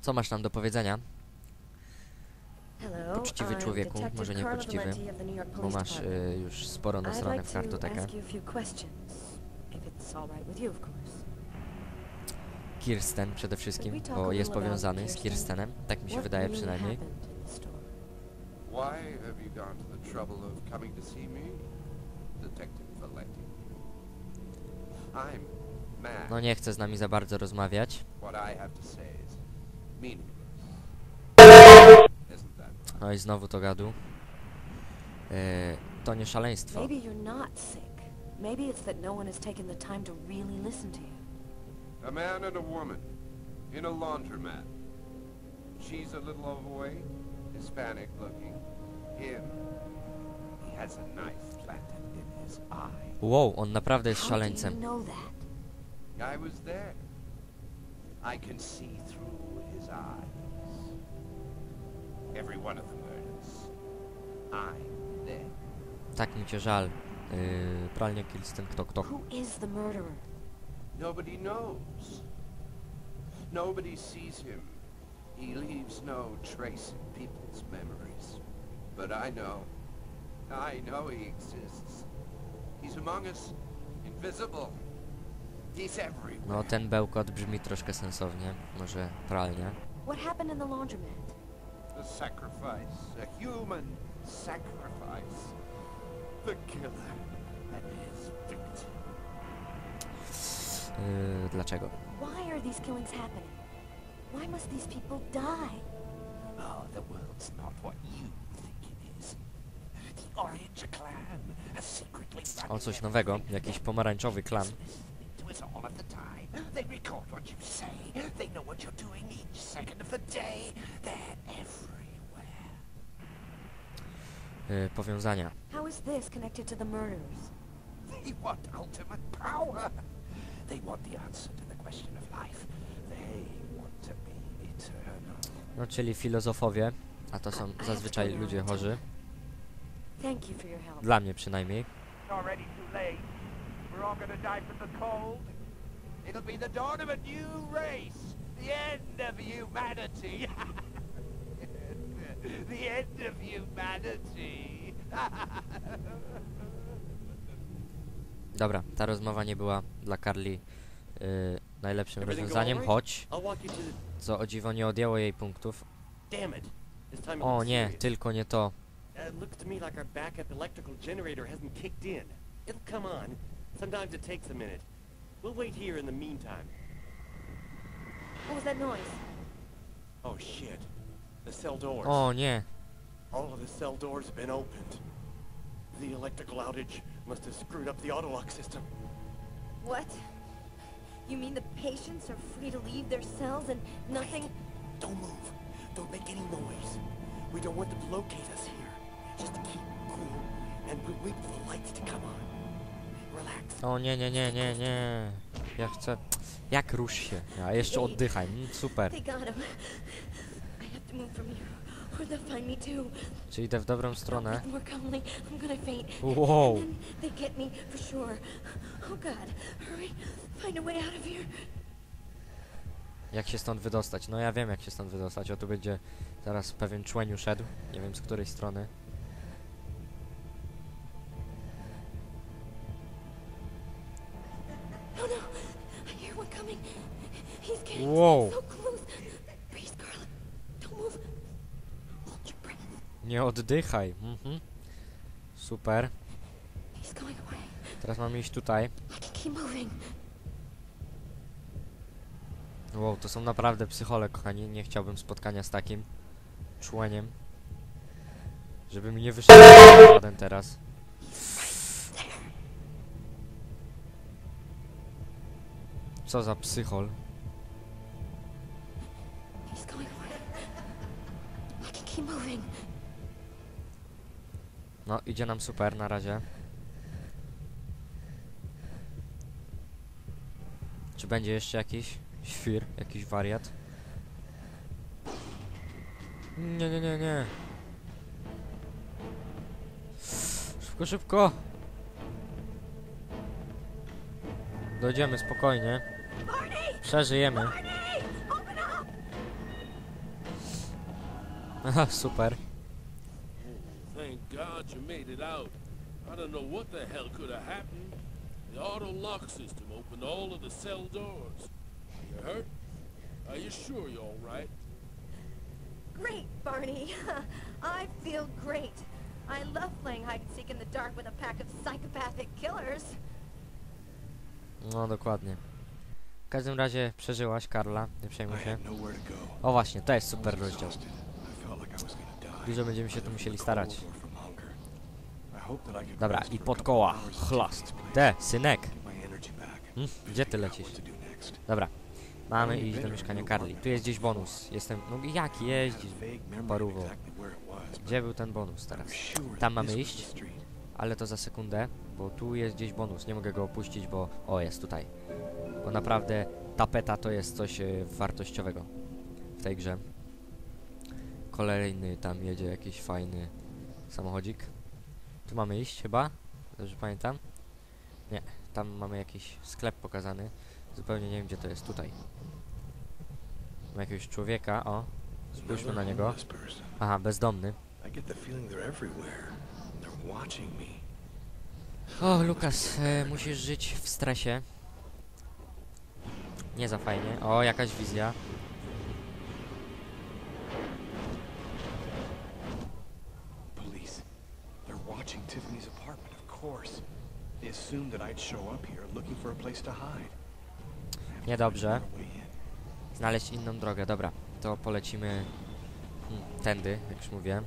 Co masz nam do powiedzenia? Poczciwy człowieku, może nie poczciwy, Bo masz y, już sporo nasrane w to kartotekę. Kirsten przede wszystkim, bo jest powiązany z Kirsten? Kirstenem. Tak mi się wydaje przynajmniej. happened in the story? Why have you gone to the trouble of coming to see me, Detective Valenti? I'm mad. No nie chce z nami za bardzo rozmawiać. What I have to say is meaningless. Isn't that? No i znowu to gadu. Y, to nie szaleństwo. Maybe you're not sick. Maybe it's that no one has taken the time to really listen to you. A man and a woman in a laundromat. She's a little overweight, Hispanic looking. Him, he has a knife planted in his eye. Wow, on naprawdę jest How do you szaleńcem. know that? I was there. I can see through his eyes. Every one of the murders. I'm there. Tak mi cię żal. Yy, pralnie Kirsten, kto, kto. Who is the murderer? Nobody knows. Nobody sees him. He leaves no trace in people's memories. But I know. I know he exists. He's among us. Invisible. No ten bełkot brzmi troszkę sensownie. Może pralnie. What happened in the laundromat? The sacrifice. A human sacrifice. The killer and his victim. Yy, dlaczego? Why are these killings happening? Why must these people die? Oh, the world's not what you think it is. The Orange Clan has secretly O, coś nowego. Jakiś pomarańczowy klan. to us all of the time. They record what you say. They know what you're doing each second of the day. They're everywhere. Yy, powiązania. How is this connected to the murders? They want ultimate power. They want the answer to the question of life. They want to be eternal. No czyli filozofowie. A to są zazwyczaj ludzie chorzy. Thank you for your help. Dla mnie przynajmniej. already too late. We're all gonna die from the cold. It'll be the dawn of a new race. The end of humanity. the end of humanity. Dobra, ta rozmowa nie była dla Carly yy, najlepszym rozwiązaniem, choć, co o dziwo nie odjęło jej punktów. O nie, tylko nie to. It looks to me like our backup electrical generator hasn't kicked in. It'll come on. Sometimes it takes a minute. We'll wait here in the meantime. What was that noise? Oh shit. The cell doors. Oh yeah. All of the cell doors have been opened. The electrical outage must have screwed up the autolock system. What? You mean the patients are free to leave their cells and nothing? Don't move. Don't make any noise. We don't want them to locate us here. Just keep cool and we'll wait for the lights to come on. O nie, nie, nie, nie, nie. Ja chcę... Jak rusz się? A jeszcze oddychaj, mm, super. They got him. I have to move from here, or they'll find me too. Czy idę w dobrą stronę? Wow. Oh. Jak się stąd wydostać? No ja wiem jak się stąd wydostać. O tu będzie zaraz pewien człeniu szedł. Nie wiem z której strony. Breath. Nie oddychaj. Mhm. Super. Teraz mamy iść tutaj. Wow, to są naprawdę psychole, kochani. Nie chciałbym spotkania z takim człeniem. Żeby mi nie wyszedł żaden teraz. Co za psychol. No, idzie nam super na razie. Czy będzie jeszcze jakiś świr, jakiś wariat? Nie, nie, nie, nie. Szybko, szybko. Dojdziemy spokojnie. Przeżyjemy. Aha, super. Thank God you made it out. I don't know what the hell could have happened. The auto lock system opened all of the cell doors. You hurt? Are you sure you're all right? Great, Barney. I feel great. I love playing hide and seek in the dark with a pack of psychopathic killers. No dokładnie. W każdym razie przeżyłaś, Karla, nie przejmuj się. O właśnie, to jest super rozdział. exhausted. I felt like I was gonna die. Dużo będziemy się tu musieli starać. Dobra, i pod koła. Chlast. Te, synek. Hmm? Gdzie ty lecisz? Dobra. Mamy iść do mieszkania Karli. Tu jest gdzieś bonus. Jestem... No jak jeździć? but Gdzie był ten bonus teraz? Tam mamy iść? Ale to za sekundę, bo tu jest gdzieś bonus. Nie mogę go opuścić, bo... O, jest tutaj. Bo naprawdę tapeta to jest coś e, wartościowego w tej grze. Kolejny tam jedzie jakiś fajny samochodzik. Tu mamy iść chyba? Dobrze pamiętam? Nie, tam mamy jakiś sklep pokazany. Zupełnie nie wiem gdzie to jest. Tutaj. Mamy jakiegoś człowieka, o. Spójrzmy na niego. Aha, bezdomny. O, Lukas, e, musisz żyć w stresie. Nie za fajnie. O, jakaś wizja. Assumed that I'd show up here looking for a place to hide. Niedobrze. in. Znaleźć inną drogę. Dobra, to polecimy hmm, tędy, jak już mówiłem.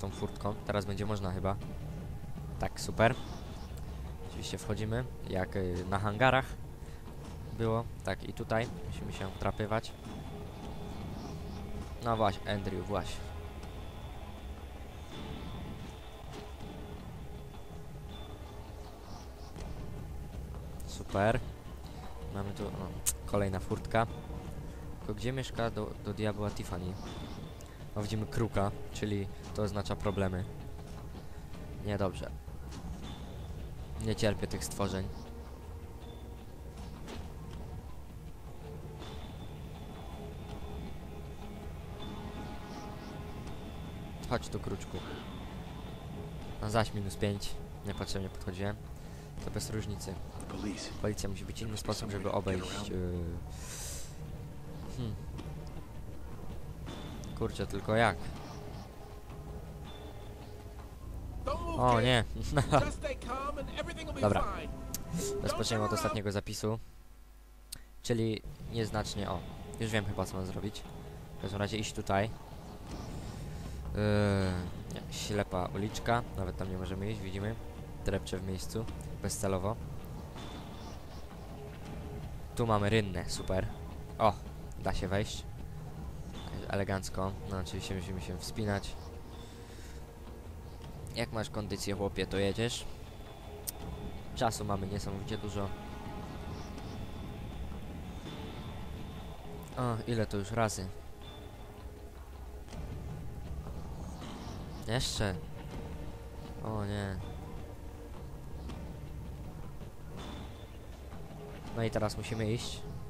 Tą furtką. Teraz będzie można chyba. Tak, super. Oczywiście wchodzimy, jak y, na hangarach było. Tak, i tutaj musimy się wdrapywać. No właśnie, Andrew, właśnie. Super. Mamy tu o, kolejna furtka. Tylko gdzie mieszka do, do diabła Tiffany? No widzimy kruka, czyli to oznacza problemy. Niedobrze. Nie cierpię tych stworzeń. Chodź tu, kruczku. No zaś minus 5. Niepotrzebnie podchodziłem. To bez różnicy. Policja musi być inny sposób, żeby obejść. Yy... Hmm. Kurczę, tylko jak? O nie! Dobra. Rozpoczniemy od ostatniego zapisu. Czyli nieznacznie. O, już wiem chyba co mam zrobić. W każdym razie iść tutaj. Yy, ślepa uliczka. Nawet tam nie możemy iść, widzimy. Drepcze w miejscu. Bezcelowo. Tu mamy rynnę, super. O, da się wejść. Elegancko. No oczywiście musimy się wspinać. Jak masz kondycję chłopie, to jedziesz. Czasu mamy niesamowicie dużo. O, ile to już razy? Jeszcze. O nie. No i teraz musimy iść.